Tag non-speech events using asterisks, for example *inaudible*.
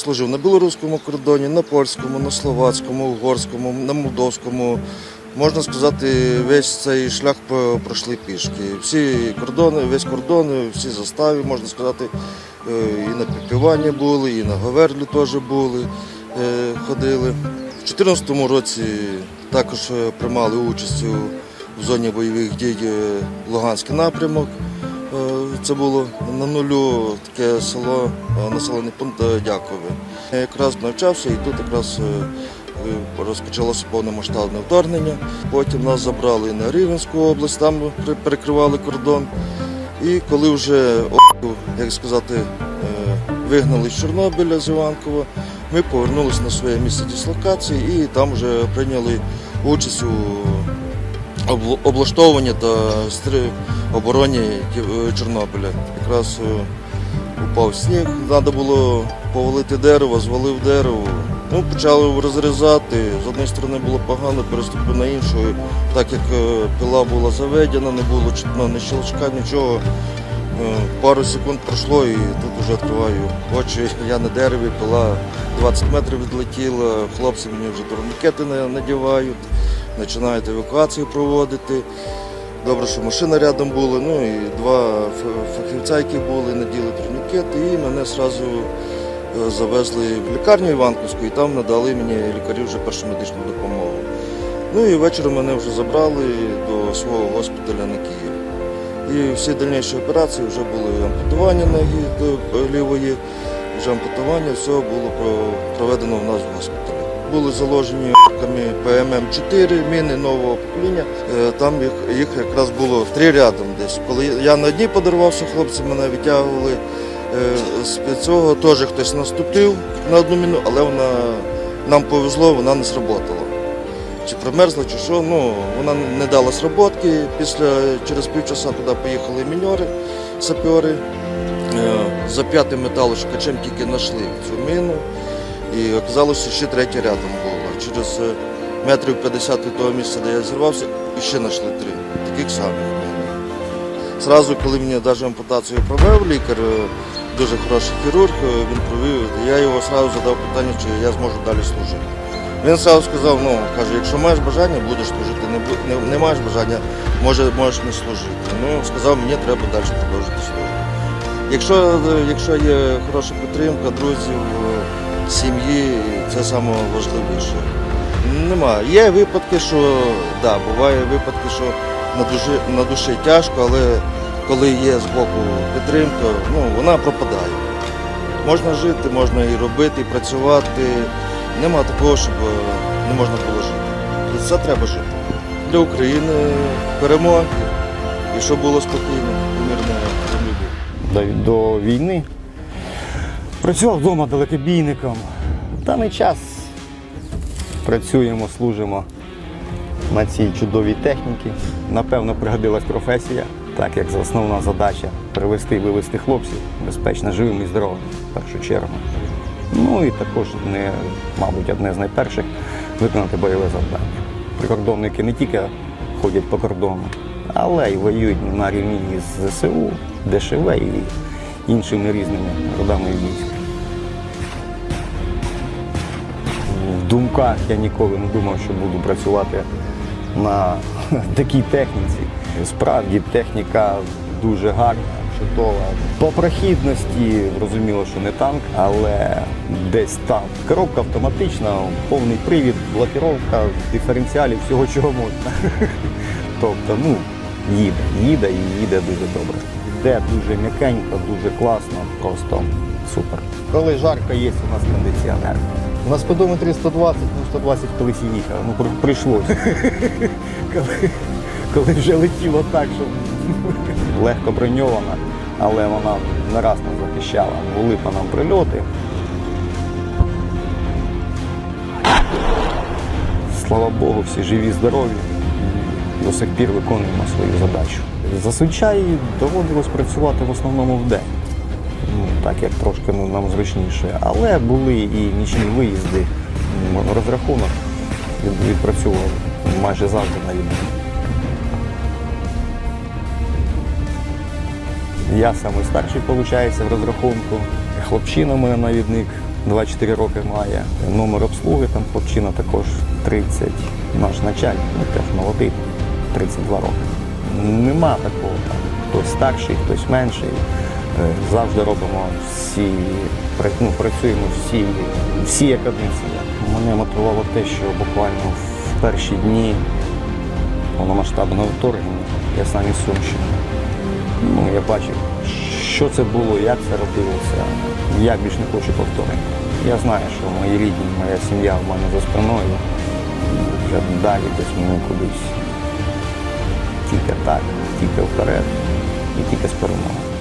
служив на білоруському кордоні, на польському, на словацькому, угорському, на молдовському. Можна сказати, весь цей шлях пройшли пішки. Всі кордони, весь кордон, всі застави, можна сказати, е, і на підпівання були, і на Говерлі теж були, е, ходили. У 2014 році також е, приймали участь у- зоні бойових дій Луганський напрямок. Е, Це було на нулю таке село, е, населений пункт е, Дякове. Я якраз навчався і тут якраз е, е, розпочалося повномасштабне вторгнення. Потім нас забрали на Рівненську область, там перекривали кордон. І коли вже як сказати, е, вигнали з Чорнобиля з Іванкова, ми повернулися на своє місце дислокації і там вже прийняли участь у обл- облаштовуванні та обороні Чорнобиля. Якраз е, упав сніг, треба було повалити дерево, звалив дерево. Ну, почали розрізати. З однієї сторони було погано, переступив на іншу. Так як е, пила була заведена, не було чутно ні щелчка, нічого. Е, Пару секунд пройшло і тут вже відкриваю очі. Я на дереві, пила 20 метрів відлетіла, хлопці мені вже турнікети на- надівають, починають евакуацію проводити. Добре, що машина рядом була, ну і два фахівця, які були, наділи турнікети, і мене одразу завезли в лікарню Іванківську, і там надали мені лікарі вже першу медичну допомогу. Ну і ввечері мене вже забрали до свого госпіталя на Київ. І всі дальніші операції вже були ампутування ноги лівої, вже ампутування, все було проведено в нас в госпіталі. Були заложені ПММ-4, міни нового покоління. Е, Там їх, їх якраз було три рядом десь. Коли я на одній подарувався, хлопці мене витягували е, з цього, теж хтось наступив на одну міну, але вона нам повезло, вона не сработала чи промерзла, чи що. Ну, вона не дала сработки. Після, через півчаса туди поїхали міньори, сапери. Е, За п'ятим металошукачем тільки знайшли цю міну. І оказалося, ще третя рядом була. Через е, метрів 50 від того місця, де я зірвався, і ще знайшли три. Таких самих міни. Зразу, коли мені навіть ампутацію провів лікар, е, дуже хороший хірург, е, він провів, я його одразу задав питання, чи я зможу далі служити. Він одразу сказав, ну, каже, якщо маєш бажання, будеш служити, не, не, не маєш бажання, може, можеш не служити. Ну, сказав, мені треба далі продовжити служити. Якщо, якщо є хороша підтримка друзів, сім'ї, це саме важливіше. Нема. Є випадки, що да, буває випадки, що на душі, на душі тяжко, але коли є з боку підтримка, ну, вона пропадає. Можна жити, можна і робити, і працювати. Нема такого, щоб е, не можна було жити. І це треба жити. Для України перемоги і щоб було спокійно, мирне землі до війни. Працював вдома далекобійником. Даний час працюємо, служимо на цій чудовій техніці. Напевно, пригодилась професія, так як основна задача привезти і вивезти хлопців безпечно живими і здоровими в першу чергу. Ну і також не, мабуть, одне з найперших виконати бойове завдання. Прикордонники не тільки ходять по кордону, але й воюють на рівні з ЗСУ, ДШВ і іншими різними родами військ. В думках я ніколи не думав, що буду працювати на *laughs* такій техніці. Справді техніка дуже гарна, чудова. По прохідності зрозуміло, що не танк, але десь там. Коробка автоматична, повний привід, блокировка, диференціалі, всього чого можна. *laughs* Тобто, ну, їде, їде і їде дуже добре. Йде дуже м'якенько, дуже класно, просто супер. Коли жарко, є у нас кондиціонер. На спидометрі 120, ну 120 колись і їхав, ну прийшлося. *laughs* коли, коли вже летіло так, що легко броньована, але вона не раз нас захищала. Були по нам прильоти. Слава Богу, всі живі, здорові. До сих пір виконуємо свою задачу. Зазвичай доводилось працювати в основному вдень. Ну, так як трошки ну, нам зручніше. Але були і нічні виїзди. Розрахунок від- відпрацьовував майже завжди на відміну. Я самий старший, виходить, в розрахунку. Хлопчина у мене навідник 24 роки має номер обслуги, там хлопчина також 30, наш начальник, ну теж молодий, 32 роки. Нема такого там. Хтось старший, хтось менший. Е, Завжди робимо всі, ну, працюємо всі, всі як одне. Мене мотивувало те, що буквально в перші дні повномасштабного вторгнення я сам із Сумщини. Ну, я бачив, що це було, як це робилося. Я більш не хочу повторення. Я знаю, що мої рідні, моя сім'я в мене за спиною. Вже далі десь мені кудись. Тільки так, тільки вперед і тільки з перемогою.